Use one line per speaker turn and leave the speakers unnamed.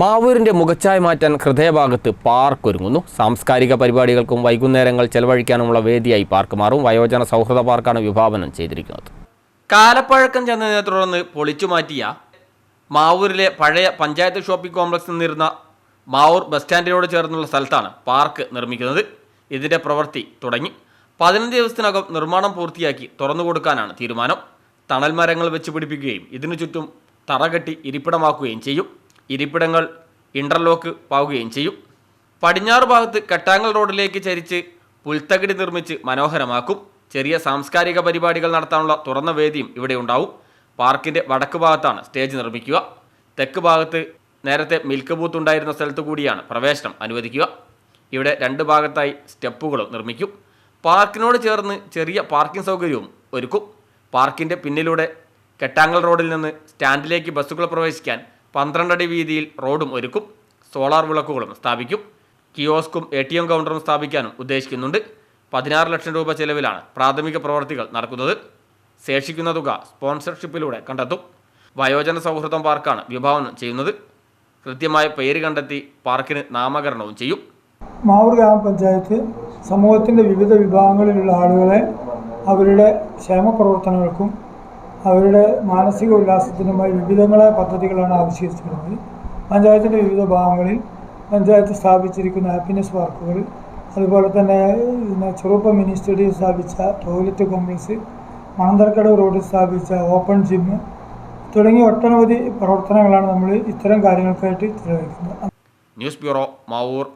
മാവൂരിന്റെ മുഖച്ഛായ മാറ്റാൻ ഹൃദയഭാഗത്ത് പാർക്ക് ഒരുങ്ങുന്നു. സാംസ്കാരിക പരിപാടികൾക്കും വൈകുന്നേരങ്ങൾ ചെലവഴിക്കാനുമുള്ള വേദിയായി പാർക്ക് മാറും. വയോജന സൗഹൃദ പാർക്കാണ് വിഭാവനം ചെയ്തിരിക്കുന്നത്. കാലപ്പഴക്കം ചെന്നതിനെ തുടർന്ന് പൊളിച്ചു മാറ്റിയ മാവൂരിലെ പഴയ പഞ്ചായത്ത് ഷോപ്പിംഗ് കോംപ്ലക്സിൽ നിന്നിരുന്ന മാവൂർ ബസ് സ്റ്റാൻഡിനോട് ചേർന്നുള്ള സ്ഥലത്താണ് പാർക്ക് നിർമ്മിക്കുന്നത്. ഇതിന്റെ പ്രവൃത്തി തുടങ്ങി. പതിനഞ്ച് ദിവസത്തിനകം നിർമ്മാണം പൂർത്തിയാക്കി തുറന്നു കൊടുക്കാനാണ് തീരുമാനം. തണൽ മരങ്ങൾ വെച്ച് പിടിപ്പിക്കുകയും ഇതിനു ചുറ്റും തറകെട്ടി ഇരിപ്പിടമാക്കുകയും ചെയ്യും. ഇരിപ്പിടങ്ങൾ ഇന്റർലോക്ക് പാവുകയും ചെയ്യും. പടിഞ്ഞാറ് ഭാഗത്ത് കെട്ടാങ്ങൽ റോഡിലേക്ക് ചരിച്ച് പുൽത്തകിടി നിർമ്മിച്ച് മനോഹരമാക്കും. ചെറിയ സാംസ്കാരിക പരിപാടികൾ നടത്താനുള്ള തുറന്ന വേദിയും ഇവിടെ ഉണ്ടാവും. പാർക്കിന്റെ വടക്ക് ഭാഗത്താണ് സ്റ്റേജ് നിർമ്മിക്കുക. തെക്ക് ഭാഗത്ത് നേരത്തെ മിൽക്ക് ബൂത്ത് ഉണ്ടായിരുന്ന സ്ഥലത്തു കൂടിയാണ് പ്രവേശനം അനുവദിക്കുക. ഇവിടെ രണ്ട് ഭാഗത്തായി സ്റ്റെപ്പുകളും നിർമ്മിക്കും. പാർക്കിനോട് ചേർന്ന് ചെറിയ പാർക്കിംഗ് സൗകര്യവും ഒരുക്കും. പാർക്കിന്റെ പിന്നിലൂടെ കെട്ടാങ്ങൽ റോഡിൽ നിന്ന് സ്റ്റാൻഡിലേക്ക് ബസ്സുകൾ പ്രവേശിക്കാൻ പന്ത്രണ്ടടി വീതിയിൽ റോഡും ഒരുക്കും. സോളാർ വിളക്കുകളും സ്ഥാപിക്കും. കിയോസ്കും എ ടി എം കൗണ്ടറും സ്ഥാപിക്കാനും ഉദ്ദേശിക്കുന്നുണ്ട്. പതിനാറ് ലക്ഷം രൂപ ചെലവിലാണ് പ്രാഥമിക പ്രവർത്തികൾ നടക്കുന്നത്. ശേഷിക്കുന്ന തുക സ്പോൺസർഷിപ്പിലൂടെ കണ്ടെത്തും. വയോജന സൗഹൃദം പാർക്കാണ് വിഭാവനം ചെയ്യുന്നത്. കൃത്യമായ പേര് കണ്ടെത്തി പാർക്കിന് നാമകരണവും ചെയ്യും.
മാവൂർ ഗ്രാമപഞ്ചായത്ത് സമൂഹത്തിന്റെ വിവിധ വിഭാഗങ്ങളിലുള്ള ആളുകളെ അവരുടെ ക്ഷേമ പ്രവർത്തനങ്ങൾക്കും അവരുടെ മാനസിക ഉല്ലാസത്തിനുമായി വിവിധങ്ങളായ പദ്ധതികളാണ് ആവിഷ്കരിച്ചിരുന്നത് പഞ്ചായത്തിന്റെ വിവിധ ഭാഗങ്ങളിൽ പഞ്ചായത്ത് സ്ഥാപിച്ചിരിക്കുന്ന ഹാപ്പിനെസ് പാർക്കുകൾ അതുപോലെ തന്നെ ചെറുപ്പ മിനി സ്റ്റേഡിയം സ്ഥാപിച്ച ടോയ്ലറ്റ് കോംപ്ലക്സ് മണന്തർക്കട റോഡിൽ സ്ഥാപിച്ച ഓപ്പൺ ജിമ്മ് തുടങ്ങിയ ഒട്ടനവധി പ്രവർത്തനങ്ങളാണ് നമ്മൾ ഇത്തരം കാര്യങ്ങൾക്കായിട്ട് ചെലവഴിക്കുന്നത്
ന്യൂസ് ബ്യൂറോ മാവൂർ.